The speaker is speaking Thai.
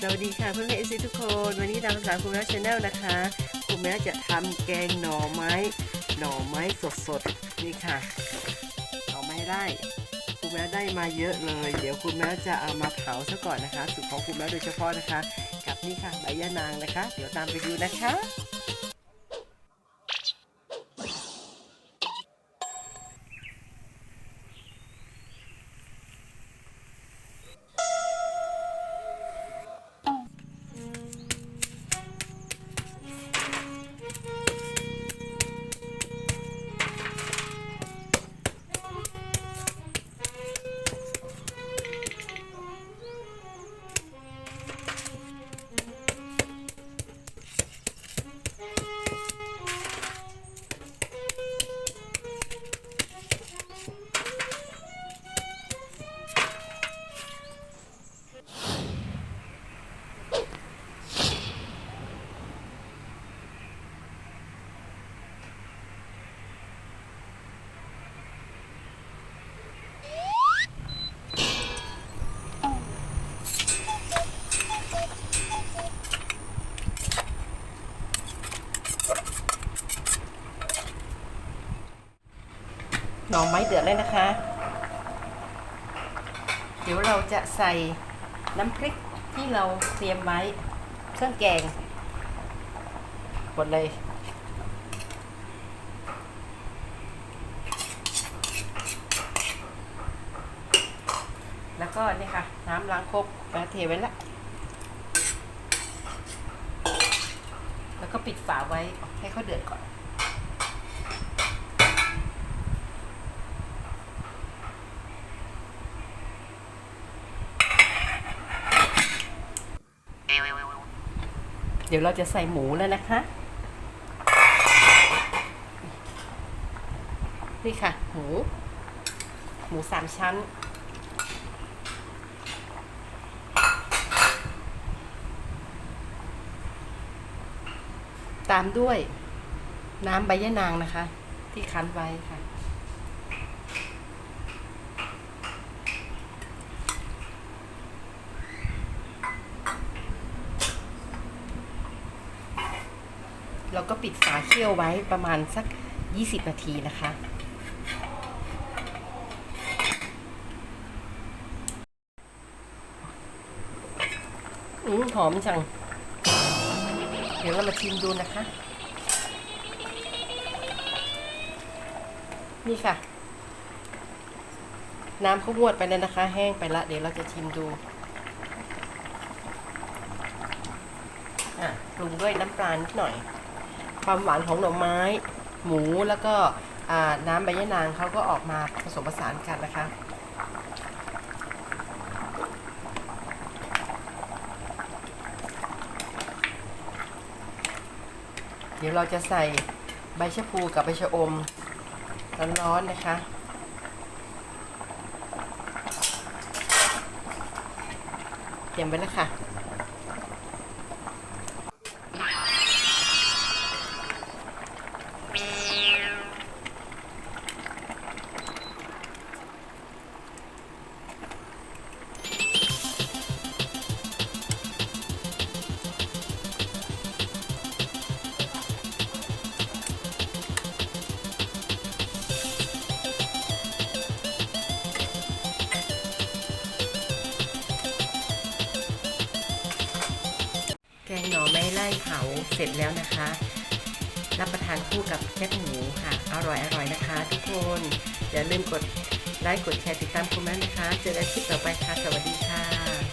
สวัสดีค่ะเพื่อนๆเอซีทุกคน วันนี้ดาวภาษาคุณแม่ชาแนลนะคะคุณแม่จะทำแกงหน่อไม้ หน่อไม้สดๆนี่ค่ะหน่อไม้ไร่คุณแม่ได้มาเยอะเลย เดี๋ยวคุณแม่จะเอามาเผาซะก่อนนะคะสูตรของคุณแม่โดยเฉพาะนะคะ กับนี่ค่ะใบยะนางนะคะ เดี๋ยวตามไปดูนะคะ น่อไม้เดือดเลยนะคะ เดี๋ยวเราจะใส่น้ำพริกที่เราเตรียมไว้เครื่องแกงหมดเลยแล้วก็นี่ค่ะ น้ำล้างครกมาเทไว้แล้วแล้วก็ปิดฝาไว้ให้เขาเดือดก่อน เดี๋ยวเราจะใส่หมูแล้วนะคะ นี่ค่ะ หมู หมูสามชั้น ตามด้วยน้ำใบยะนางนะคะ ที่คั้นไว้ค่ะ เราก็ปิดฝาเคี่ยวไว้ประมาณสัก 20 นาทีนะคะ อืมหอมจัง เดี๋ยวเรามาชิมดูนะคะ นี่ค่ะ น้ำเขางวดไปแล้วนะคะ แห้งไปละ เดี๋ยวเราจะชิมดูอะปรุงด้วยน้ำปลานิดหน่อย ความหวานของหน่อไม้ หมูแล้วก็น้ำใบยะนางเขาก็ออกมาผสมผสานกันนะคะเดี๋ยวเราจะใส่ใบชะพูกับใบชะอมร้อนๆนะคะ เตรียมไว้แล้วค่ะ แกงหน่อไม้ไล่เผาเสร็จแล้วนะคะ รับประทานคู่กับแคบหมูค่ะ อร่อยอร่อยนะคะ ทุกคน อย่าลืมกดไลค์กดแชร์ติดตามคุณแม่นะคะ เจอกันคลิปต่อไปค่ะ สวัสดีค่ะ